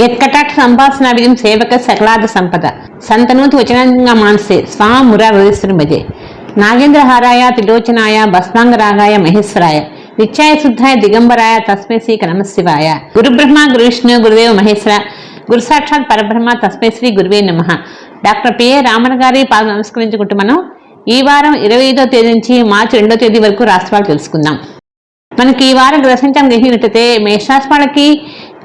యత్కటాక్ష సంభాషణ విజయం సేవక సకలాద సంపద. సంతనూతి వచనంగా మానసే స్వా మురారేశ్వరి భజే నాగేంద్రహారాయ త్రిలోచనాయ భస్మాంగరాగాయ మహేశ్వరాయ. నిత్యాయ శుద్ధాయ దిగంబరాయ తస్మై శ్రీ కనమశివాయ. గురుబ్రహ్మ గురువిష్ణు గురుదేవ మహేశ్వర. గురు సాక్షాత్ పరబ్రహ్మ తస్మై శ్రీ గురువే నమ. డాక్టర్ పిఏ రామన్ గారి పాద నమస్కరించుకుంటూ మనం ఈ వారం ఇరవై ఐదో తేదీ నుంచి మార్చి రెండో తేదీ వరకు రాష్ట్రాలు తెలుసుకుందాం. మనకి ఈ వారం గ్రసించడం గ్రహినట్టయితే మేషరాశి వాళ్ళకి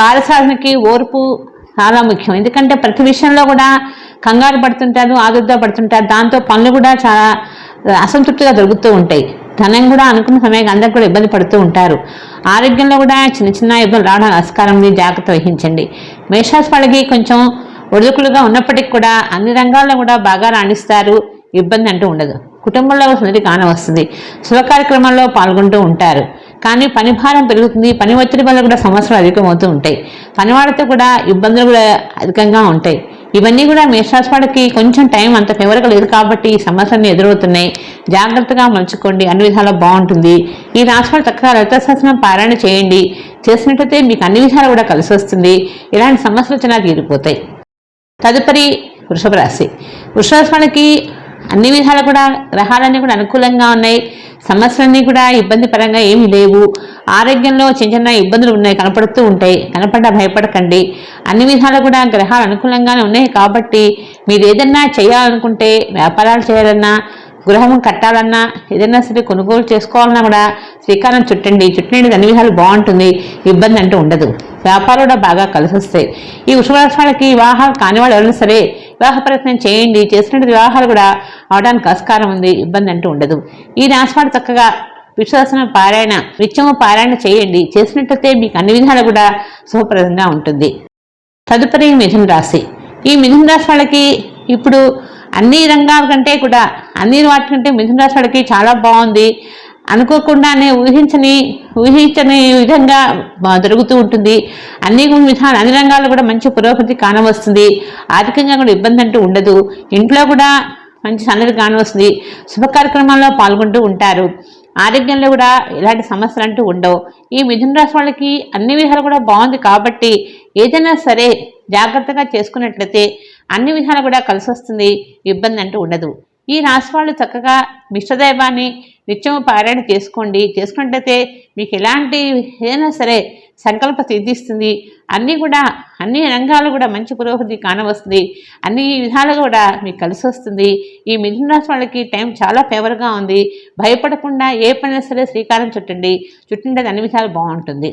కార్యసాధనకి ఓర్పు చాలా ముఖ్యం. ఎందుకంటే ప్రతి విషయంలో కూడా కంగారు పడుతుంటారు ఆదుర్దా పడుతుంటారు. దాంతో పనులు కూడా చాలా అసంతృప్తిగా దొరుకుతూ ఉంటాయి. ధనం కూడా అనుకున్న సమయానికి అందరికి కూడా ఇబ్బంది పడుతూ ఉంటారు. ఆరోగ్యంలో కూడా చిన్న చిన్న ఇబ్బందులు రావడం ఆస్కారం ఉంది జాగ్రత్త వహించండి. మేషాస్ వాళ్ళకి కొంచెం ఒడుకులుగా ఉన్నప్పటికీ కూడా అన్ని రంగాల్లో కూడా బాగా రాణిస్తారు. ఇబ్బంది అంటూ ఉండదు. కుటుంబంలో సందడి కానవస్తుంది. శుభ కార్యక్రమాల్లో పాల్గొంటూ ఉంటారు. కానీ పని భారం పెరుగుతుంది పని ఒత్తిడి వల్ల కూడా సమస్యలు అధికమవుతూ ఉంటాయి. పనివాడితో కూడా ఇబ్బందులు కూడా అధికంగా ఉంటాయి. ఇవన్నీ కూడా మేషరాశి వాడికి కొంచెం టైం అంత ఫేవర్గా లేదు కాబట్టి ఈ సమస్యలను ఎదురవుతున్నాయి. జాగ్రత్తగా మలుచుకోండి అన్ని విధాలా బాగుంటుంది. ఈ రాశి వాళ్ళు చక్కగా లలిత శాసనం పారాయణ చేయండి. చేసినట్టయితే మీకు అన్ని విధాలు కూడా కలిసి వస్తుంది. ఇలాంటి సమస్యలు వచ్చినా తీరిపోతాయి. తదుపరి వృషభ రాశి. వృషభ రాశి వాళ్ళకి అన్ని విధాలు కూడా గ్రహాలన్నీ కూడా అనుకూలంగా ఉన్నాయి. సమస్యలన్నీ కూడా ఇబ్బంది పరంగా ఏమీ లేవు. ఆరోగ్యంలో చిన్న చిన్న ఇబ్బందులు ఉన్నాయి కనపడుతూ ఉంటాయి. కనపడ్డా భయపడకండి. అన్ని విధాలు కూడా గ్రహాలు అనుకూలంగానే ఉన్నాయి కాబట్టి మీరు ఏదన్నా చేయాలనుకుంటే వ్యాపారాలు చేయాలన్నా గృహం కట్టాలన్నా ఏదైనా సరే కొనుగోలు చేసుకోవాలన్నా కూడా శ్రీకారం చుట్టండి. చుట్టినది అన్ని విధాలు బాగుంటుంది. ఇబ్బంది అంటూ ఉండదు. వ్యాపారం కూడా బాగా కలిసి వస్తాయి ఈ వృషభరాశి వివాహాలు కాని వాళ్ళు ఎవరైనా సరే వివాహ ప్రయత్నం చేయండి. చేసినటువంటి వివాహాలు కూడా అవడానికి ఆస్కారం ఉంది. ఇబ్బంది అంటూ ఉండదు. ఈ రాశివాడు చక్కగా విశ్వాసన పారాయణ నిత్యము పారాయణ చేయండి. చేసినట్టయితే మీకు అన్ని విధాలు కూడా శుభప్రదంగా ఉంటుంది. తదుపరి మిథున రాశి. ఈ మిథున రాశి వాళ్ళకి ఇప్పుడు అన్ని రంగాల కంటే కూడా అన్ని వాటికంటే మిథున రాశి చాలా బాగుంది. అనుకోకుండానే ఊహించని ఊహించని విధంగా బా- జరుగుతూ ఉంటుంది. అన్ని విధాలు అన్ని రంగాల్లో కూడా మంచి పురోగతి కానవస్తుంది. ఆర్థికంగా కూడా ఇబ్బంది అంటూ ఉండదు. ఇంట్లో కూడా మంచి సందడి కానవస్తుంది. శుభ కార్యక్రమాల్లో పాల్గొంటూ ఉంటారు. ఆరోగ్యంలో కూడా ఎలాంటి సమస్యలు అంటూ ఉండవు. ఈ మిథున రాశి వాళ్ళకి అన్ని విధాలు కూడా బాగుంది కాబట్టి ఏదైనా సరే జాగ్రత్తగా చేసుకున్నట్లయితే అన్ని విధాలు కూడా కలిసి వస్తుంది ఇబ్బంది అంటూ ఉండదు. ఈ రాశి వాళ్ళు చక్కగా మిష్టదైవాన్ని నిత్యము పారాయణ చేసుకోండి. చేసుకున్నట్లయితే మీకు ఎలాంటి ఏదైనా సరే సంకల్ప సిద్ధిస్తుంది. అన్నీ కూడా అన్ని రంగాలు కూడా మంచి పురోగతి కానవస్తుంది. అన్ని విధాలుగా కూడా మీకు కలిసి వస్తుంది. ఈ మిథున రాశి వాళ్ళకి టైం చాలా ఫేవర్గా ఉంది. భయపడకుండా ఏ పని సరే శ్రీకారం చుట్టండి. చుట్టింటే అన్ని విధాలు బాగుంటుంది.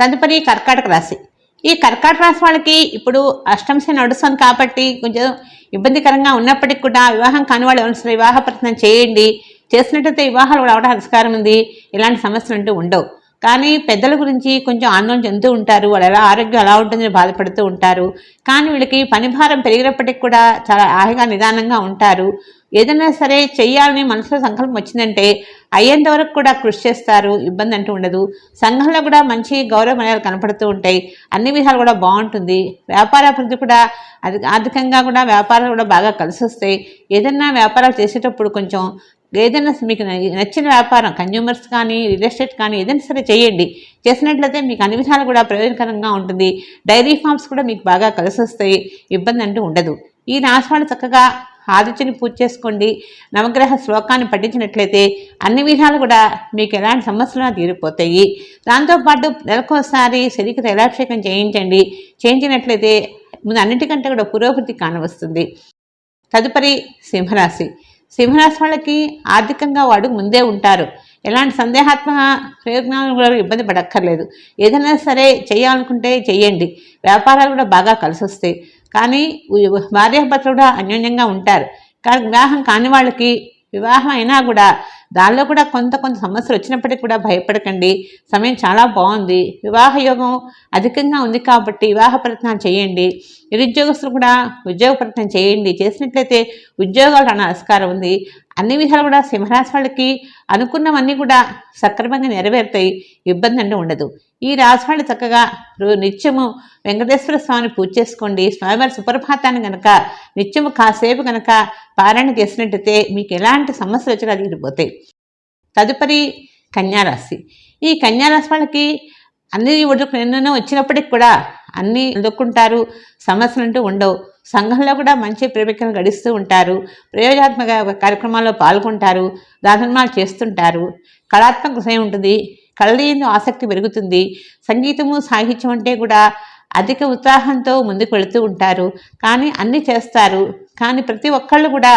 తదుపరి కర్కాటక రాశి. ఈ కర్కాటక రాశి వాళ్ళకి ఇప్పుడు అష్టంశ నడుస్తుంది కాబట్టి కొంచెం ఇబ్బందికరంగా ఉన్నప్పటికీ కూడా వివాహం కాని వాళ్ళు ఎవరు వివాహ ప్రయత్నం చేయండి. చేసినట్టయితే వివాహాలు కూడా అవడం అధికారం ఉంది. ఇలాంటి సమస్యలు అంటూ ఉండవు. కానీ పెద్దల గురించి కొంచెం ఆందోళన చెందుతూ ఉంటారు. వాళ్ళు ఎలా ఆరోగ్యం ఎలా ఉంటుందని బాధపడుతూ ఉంటారు. కానీ వీళ్ళకి పనిభారం పెరిగినప్పటికీ కూడా చాలా హాయిగా నిదానంగా ఉంటారు. ఏదైనా సరే చెయ్యాలని మనసులో సంకల్పం వచ్చిందంటే అయ్యేంత వరకు కూడా కృషి చేస్తారు ఇబ్బంది అంటూ ఉండదు. సంఘంలో కూడా మంచి గౌరవ మర్యాదలు కనపడుతూ ఉంటాయి. అన్ని విధాలు కూడా బాగుంటుంది. వ్యాపార అభివృద్ధి కూడా అది ఆర్థికంగా కూడా వ్యాపారాలు కూడా బాగా కలిసి వస్తాయి. ఏదైనా వ్యాపారాలు చేసేటప్పుడు కొంచెం ఏదైనా మీకు నచ్చిన వ్యాపారం కన్జ్యూమర్స్ కానీ రియల్ ఎస్టేట్ కానీ ఏదైనా సరే చేయండి. చేసినట్లయితే మీకు అన్ని విధాలు కూడా ప్రయోజనకరంగా ఉంటుంది. డైరీ ఫార్మ్స్ కూడా మీకు బాగా కలిసి వస్తాయి. ఇబ్బంది అంటూ ఉండదు. ఈ రాశివాళ్ళు చక్కగా ఆదిత్యని పూజ చేసుకోండి. నవగ్రహ శ్లోకాన్ని పఠించినట్లయితే అన్ని విధాలు కూడా మీకు ఎలాంటి సమస్యలు తీరిపోతాయి. దాంతోపాటు నెలకోసారి శరీర తైలాభిషేకం చేయించండి. చేయించినట్లయితే ముందు అన్నిటికంటే కూడా పురోగతి కానవస్తుంది. తదుపరి సింహరాశి. సింహరాశి వాళ్ళకి ఆర్థికంగా వాడు ముందే ఉంటారు. ఎలాంటి సందేహాత్మక ప్రయోజనాలు కూడా ఇబ్బంది పడక్కర్లేదు. ఏదైనా సరే చేయాలనుకుంటే చేయండి. వ్యాపారాలు కూడా బాగా కలిసి వస్తాయి కానీ ఉ- భార్యాభర్తలు కూడా అన్యోన్యంగా ఉంటారు. కానీ వివాహం కాని వాళ్ళకి వివాహం అయినా కూడా దానిలో కూడా కొంత కొంత సమస్యలు వచ్చినప్పటికీ కూడా భయపడకండి. సమయం చాలా బాగుంది. వివాహ యోగం అధికంగా ఉంది కాబట్టి వివాహ ప్రయత్నాలు చేయండి. నిరుద్యోగస్తులు కూడా ఉద్యోగ ప్రయత్నం చేయండి. చేసినట్లయితే ఉద్యోగాలు రాని ఆస్కారం ఉంది. అన్ని విధాలు కూడా సింహరాశి వాళ్ళకి అనుకున్నవన్నీ కూడా సక్రమంగా నెరవేరుతాయి. ఇబ్బంది అంటూ ఉండదు. ఈ రాశివాళ్ళు చక్కగా నిత్యము వెంకటేశ్వర స్వామిని పూజ చేసుకోండి. స్వామివారి సుప్రభాతాన్ని కనుక నిత్యము కాసేపు కనుక పారాయణ చేసినట్టయితే మీకు ఎలాంటి సమస్యలు వచ్చినా తీరిపోతాయి. తదుపరి కన్యారాశి. ఈ కన్యారాశి వాళ్ళకి అన్ని ఒడుకు ఎన్నెన్నో వచ్చినప్పటికి కూడా అన్నీ ఎదుర్కొంటారు. సమస్యలు అంటూ ఉండవు. సంఘంలో కూడా మంచి ప్రేమికలు గడిస్తూ ఉంటారు. ప్రయోజనాత్మక కార్యక్రమాల్లో పాల్గొంటారు. దానధర్మాలు చేస్తుంటారు. కళాత్మక విషయం ఉంటుంది. కళ ఆసక్తి పెరుగుతుంది. సంగీతము సాహిత్యం అంటే కూడా అధిక ఉత్సాహంతో ముందుకు వెళుతూ ఉంటారు. కానీ అన్నీ చేస్తారు. కానీ ప్రతి ఒక్కళ్ళు కూడా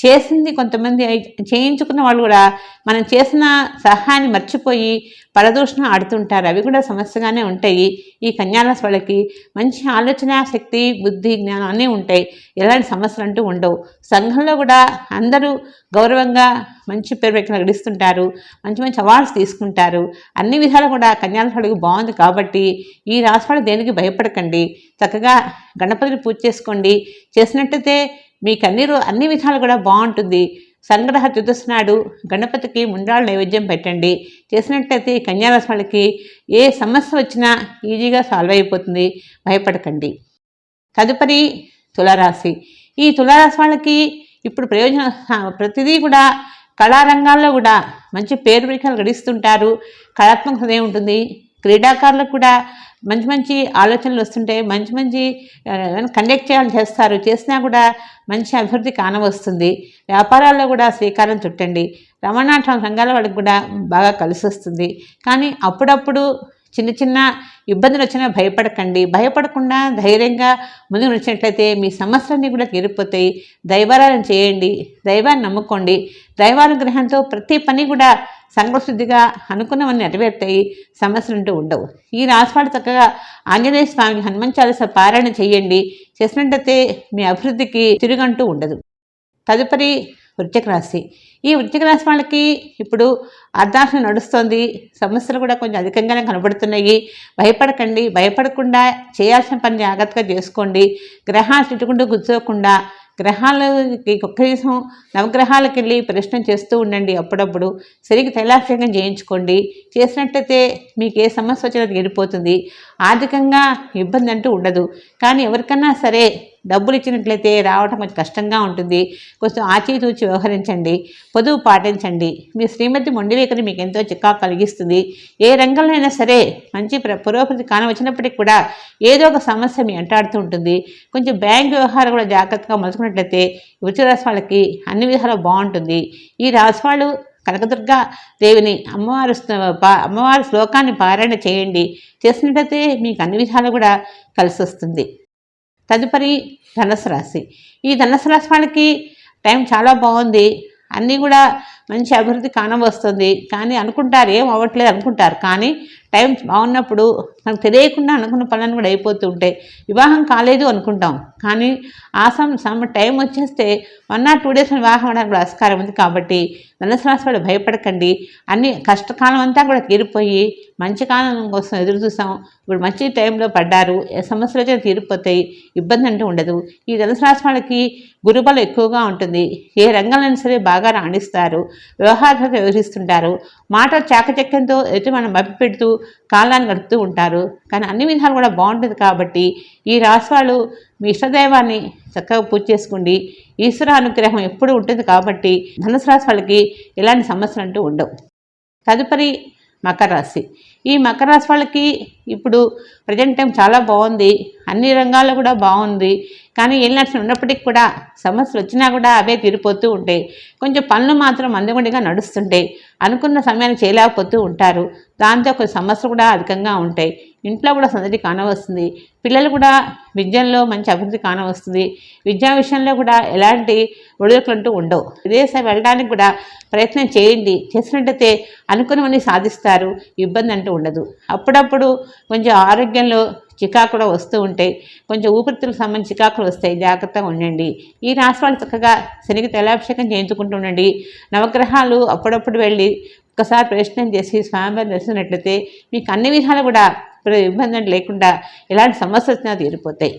చేసింది కొంతమంది చేయించుకున్న వాళ్ళు కూడా మనం చేసిన సహాయాన్ని మర్చిపోయి పరదూషణ ఆడుతుంటారు. అవి కూడా సమస్యగానే ఉంటాయి. ఈ కన్యారాశి వాళ్ళకి మంచి ఆలోచన శక్తి బుద్ధి జ్ఞానం అన్నీ ఉంటాయి. ఎలాంటి సమస్యలు అంటూ ఉండవు. సంఘంలో కూడా అందరూ గౌరవంగా మంచి పేరు వ్యక్తులు గడిస్తుంటారు మంచి మంచి అవార్డ్స్ తీసుకుంటారు. అన్ని విధాలు కూడా కన్యారాశి వాళ్ళకి బాగుంది కాబట్టి ఈ రాశి వాళ్ళు దేనికి భయపడకండి. చక్కగా గణపతిని పూజ చేసుకోండి. చేసినట్టయితే మీ కన్నీరు అన్ని విధాలు కూడా బాగుంటుంది. సంగ్రహ చతుర్దశి నాడు గణపతికి ముండాలు నైవేద్యం పెట్టండి. చేసినట్టయితే ఈ కన్యారాశి వాళ్ళకి ఏ సమస్య వచ్చినా ఈజీగా సాల్వ్ అయిపోతుంది. భయపడకండి. తదుపరి తులారాశి. ఈ తులారాశి వాళ్ళకి ఇప్పుడు ప్రయోజన ప్రతిదీ కూడా కళారంగాల్లో కూడా మంచి పేరు ప్రఖ్యాలు గడిస్తుంటారు. కళాత్మక హృదయం ఉంటుంది. క్రీడాకారులకు కూడా మంచి మంచి ఆలోచనలు వస్తుంటే మంచి మంచి కండక్ట్ చేయాలని చేస్తారు చేసినా కూడా మంచి అభివృద్ధి కానవస్తుంది. వ్యాపారాల్లో కూడా శ్రీకారం చుట్టండి. రమణాఠ రంగాల వాళ్ళకి కూడా బాగా కలిసి వస్తుంది. కానీ అప్పుడప్పుడు చిన్న చిన్న ఇబ్బందులు వచ్చినా భయపడకండి. భయపడకుండా ధైర్యంగా ముందుకు నడిచినట్లయితే మీ సమస్యలన్నీ కూడా తీరిపోతాయి. దైవారాధన చేయండి. దైవాన్ని నమ్ముకోండి. దైవానుగ్రహంతో ప్రతి పని కూడా సంఘశుద్ధిగా అనుకున్నవన్నీ నెరవేరుతాయి సమస్యలుంటూ ఉండవు. ఈ రాశివాడు చక్కగా ఆంజనేయ స్వామి హనుమాన్ చాలీస పారాయణ చేయండి. చేసినట్టయితే మీ అభివృద్ధికి తిరుగంటూ ఉండదు. తదుపరి వృత్తిక రాశి. ఈ వృత్తిక రాశి వాళ్ళకి ఇప్పుడు అర్ధాశం నడుస్తుంది. సమస్యలు కూడా కొంచెం అధికంగానే కనబడుతున్నాయి. భయపడకండి. భయపడకుండా చేయాల్సిన పని జాగ్రత్తగా చేసుకోండి. గ్రహాలు చుట్టుకుంటూ కూర్చోకుండా గ్రహాలకి కనీసం నవగ్రహాలకు వెళ్ళి ప్రశ్న చేస్తూ ఉండండి అప్పుడప్పుడు. సరిగ్గా తైలాభిషేకం చేయించుకోండి. చేసినట్టయితే మీకు ఏ సమస్య వచ్చినా తీరిపోతుంది ఆర్థికంగా ఇబ్బంది అంటూ ఉండదు. కానీ ఎవరికన్నా సరే డబ్బులు ఇచ్చినట్లయితే రావటం కొంచెం కష్టంగా ఉంటుంది. కొంచెం ఆచితూచి వ్యవహరించండి. పొదుపు పాటించండి. మీ శ్రీమతి మొండివేకని మీకు ఎంతో చిక్కాకు కలిగిస్తుంది. ఏ రంగంలో అయినా సరే మంచి ప్ర- పురోగతి కానవచ్చినప్పటికీ కూడా ఏదో ఒక సమస్య మీ అంటాడుతూ ఉంటుంది. కొంచెం బ్యాంక్ వ్యవహారం కూడా జాగ్రత్తగా మలుచుకున్నట్లయితే వృత్తి రాశి వాళ్ళకి అన్ని విధాలు బాగుంటుంది. ఈ రాశి వాళ్ళు కనకదుర్గ దేవిని అమ్మవారు అమ్మవారి శ్లోకాన్ని పారాయణ చేయండి. చేసినట్లయితే మీకు అన్ని విధాలు కూడా కలిసి వస్తుంది తదుపరి ధనుసు రాశి. ఈ ధనుసు రాశి వాళ్ళకి టైం చాలా బాగుంది. అన్నీ కూడా మంచి అభివృద్ధి కానవస్తుంది. కానీ అనుకుంటారు ఏం అవ్వట్లేదు అనుకుంటారు. కానీ టైం బాగున్నప్పుడు మనకు తెలియకుండా అనుకున్న పనులను కూడా అయిపోతూ ఉంటాయి. వివాహం కాలేదు అనుకుంటాం. కానీ ఆ సమ సమ టైం వచ్చేస్తే వన్ ఆర్ టూ డేస్ వివాహం అవడానికి కూడా ఆస్కారం ఉంది కాబట్టి ధనుసు రాశి భయపడకండి. అన్ని కష్టకాలం అంతా కూడా తీరిపోయి మంచి కాలం కోసం ఎదురు చూసాం. ఇప్పుడు మంచి టైంలో పడ్డారు. ఏ సమస్యలు వచ్చినా తీరిపోతాయి. ఇబ్బంది అంటూ ఉండదు. ఈ ధనుసు రాశి వాళ్ళకి గురుబలం ఎక్కువగా ఉంటుంది. ఏ రంగంలో సరే బాగా రాణిస్తారు. వ్యవహారాలు వ్యవహరిస్తుంటారు మాట చాకచక్యంతో ఎటు మనం మభ్యపెడుతూ కాలాన్ని గడుపుతూ ఉంటారు. కానీ అన్ని విధాలు కూడా బాగుంటుంది కాబట్టి ఈ రాశి వాళ్ళు మీ ఇష్టదైవాన్ని చక్కగా పూజ చేసుకోండి. ఈశ్వర అనుగ్రహం ఎప్పుడు ఉంటుంది కాబట్టి ధనుసు రాశి వాళ్ళకి ఎలాంటి సమస్యలు అంటూ ఉండవు. తదుపరి మకర రాశి. ఈ మకర రాశి వాళ్ళకి ఇప్పుడు ప్రజెంట్ టైం చాలా బాగుంది. అన్ని రంగాల్లో కూడా బాగుంది. కానీ వెళ్ళినట్లు నడిచిన ఉన్నప్పటికీ కూడా సమస్యలు వచ్చినా కూడా అవే తీరిపోతూ ఉంటాయి. కొంచెం పనులు మాత్రం మందగుండిగా నడుస్తుంటాయి. అనుకున్న సమయాన్ని చేయలేకపోతూ ఉంటారు. దాంతో కొన్ని సమస్యలు కూడా అధికంగా ఉంటాయి. ఇంట్లో కూడా సందడి కానవస్తుంది. పిల్లలు కూడా విద్యలో మంచి అభివృద్ధి కానవస్తుంది. విద్యా విషయంలో కూడా ఎలాంటి ఒడిదుడుకులు అంటూ ఉండవు. విదేశాలు వెళ్ళడానికి కూడా ప్రయత్నం చేయండి. చేసినట్టయితే అనుకున్నవన్నీ సాధిస్తారు. ఇబ్బంది అంటూ ఉండదు. అప్పుడప్పుడు కొంచెం ఆరోగ్యంలో చికాకులు వస్తూ ఉంటాయి. కొంచెం ఊపిరితిత్తులకు సంబంధించి చికాకులు వస్తాయి. జాగ్రత్తగా ఉండండి. ఈ రాశి వాళ్ళు చక్కగా శనికి తైలాభిషేకం చేయించుకుంటూ ఉండండి. నవగ్రహాలు అప్పుడప్పుడు వెళ్ళి ఒక్కసారి ప్రయత్నం చేసి స్వామివారిని దర్శనట్లయితే మీకు అన్ని విధాలు కూడా ఇబ్బందులు ఇబ్బంది లేకుండా ఎలాంటి సమస్యలు వచ్చినా తీరిపోతాయి.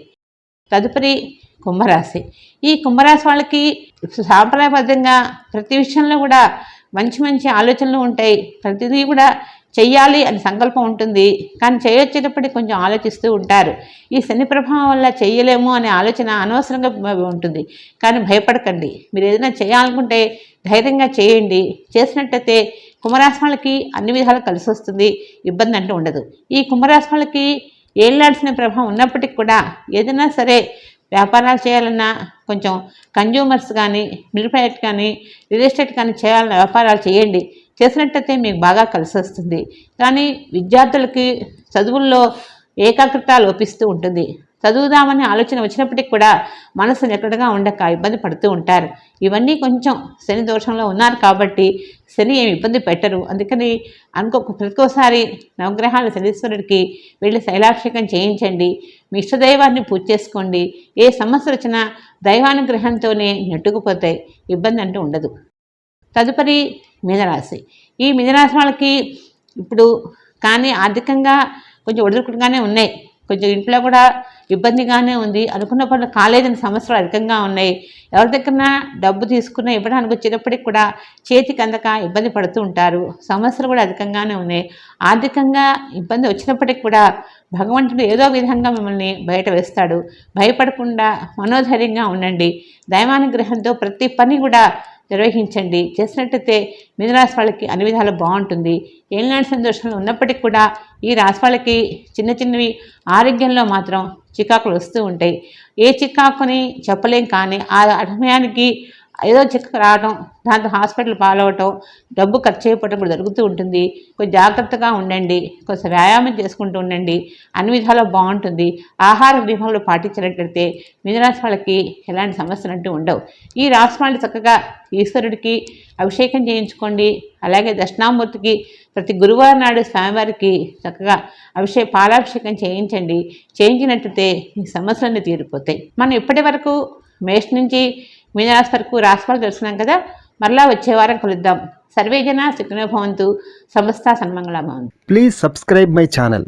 తదుపరి కుంభరాశి. ఈ కుంభరాశి వాళ్ళకి సాంప్రదాయబద్ధంగా ప్రతి విషయంలో కూడా మంచి మంచి ఆలోచనలు ఉంటాయి. ప్రతిదీ కూడా చెయ్యాలి అని సంకల్పం ఉంటుంది. కానీ చేయొచ్చేటప్పటికి కొంచెం ఆలోచిస్తూ ఉంటారు. ఈ శని ప్రభావం వల్ల చేయలేము అనే ఆలోచన అనవసరంగా ఉంటుంది. కానీ భయపడకండి. మీరు ఏదైనా చేయాలనుకుంటే ధైర్యంగా చేయండి. చేసినట్టయితే కుంభరాశి వాళ్ళకి అన్ని విధాలు కలిసి వస్తుంది. ఇబ్బంది అంటూ ఉండదు. ఈ కుంభరాశి వాళ్ళకి ఏళ్ళాల్సిన ప్రభావం ఉన్నప్పటికీ కూడా ఏదైనా సరే వ్యాపారాలు చేయాలన్నా కొంచెం కన్జ్యూమర్స్ కానీ మిడిల్ కానీ రియల్ ఎస్టేట్ కానీ చేయాలన్న వ్యాపారాలు చేయండి. చేసినట్టయితే మీకు బాగా కలిసి వస్తుంది కానీ విద్యార్థులకి చదువుల్లో ఏకాగ్రత లోపిస్తూ ఉంటుంది. చదువుదామని ఆలోచన వచ్చినప్పటికి కూడా మనసు నెక్కడగా ఉండక ఇబ్బంది పడుతూ ఉంటారు. ఇవన్నీ కొంచెం శని దోషంలో ఉన్నారు కాబట్టి శని ఏమి ఇబ్బంది పెట్టరు. అందుకని అనుకో ప్రతికోసారి నవగ్రహాల శనీశ్వరుడికి వెళ్ళి శైలాభిషేకం చేయించండి. మీ ఇష్టదైవాన్ని పూజ చేసుకోండి. ఏ సమస్య వచ్చినా దైవానుగ్రహంతోనే నెట్టుకుపోతాయి. ఇబ్బంది అంటూ ఉండదు. తదుపరి మీనరాశి ఈ మీనరాశి వాళ్ళకి ఇప్పుడు కానీ ఆర్థికంగా కొంచెం ఒడిదుడుకుడుగానే ఉన్నాయి. కొంచెం ఇంట్లో కూడా ఇబ్బందిగానే ఉంది. అనుకున్న పనులు కాలేదని సమస్యలు అధికంగా ఉన్నాయి. ఎవరి దగ్గర డబ్బు తీసుకున్న ఇవ్వడానికి వచ్చేటప్పటికి కూడా చేతికి అందక ఇబ్బంది పడుతూ ఉంటారు. సమస్యలు కూడా అధికంగానే ఉన్నాయి. ఆర్థికంగా ఇబ్బంది వచ్చినప్పటికి కూడా భగవంతుడు ఏదో విధంగా మిమ్మల్ని బయట వేస్తాడు. భయపడకుండా మనోధైర్యంగా ఉండండి. దైవానుగ్రహంతో ప్రతి పని కూడా నిర్వహించండి. చేసినట్టయితే మిథునరాశి వాళ్ళకి అన్ని విధాలు బాగుంటుంది. ఏలినాటి సంతోషంలో ఉన్నప్పటికీ కూడా ఈ రాశి వాళ్ళకి చిన్న చిన్నవి ఆరోగ్యంలో మాత్రం చికాకులు వస్తూ ఉంటాయి. ఏ చికాకుని చెప్పలేం కానీ ఆ సమయానికి ఏదో చిక్కు రావడం దాంతో హాస్పిటల్ పాలవటం డబ్బు ఖర్చు అయిపోవటం కూడా జరుగుతూ ఉంటుంది. కొంచెం జాగ్రత్తగా ఉండండి కొంచెం వ్యాయామం చేసుకుంటూ ఉండండి. అన్ని విధాలు బాగుంటుంది. ఆహార వ్యూహంలో పాటించినట్లయితే మిథునరాశి వాళ్ళకి ఎలాంటి సమస్యలు అంటూ ఉండవు. ఈ రాశి వాళ్ళు చక్కగా ఈశ్వరుడికి అభిషేకం చేయించుకోండి. అలాగే దక్షిణామూర్తికి ప్రతి గురువారం నాడు స్వామివారికి చక్కగా అభిషేక పాలాభిషేకం చేయించండి. చేయించినట్లయితే మీ సమస్యలన్నీ తీరిపోతాయి. మనం ఇప్పటి వరకు మేష నుంచి మీనరాశి వరకు రాశిఫలం తెలుసుకున్నాం కదా. మరలా వచ్చే వారం కలుద్దాం. సర్వేజన సుఖినో భవంతు. సమస్త సన్మంగళ భవంతు ప్లీజ్ సబ్స్క్రైబ్ మై ఛానల్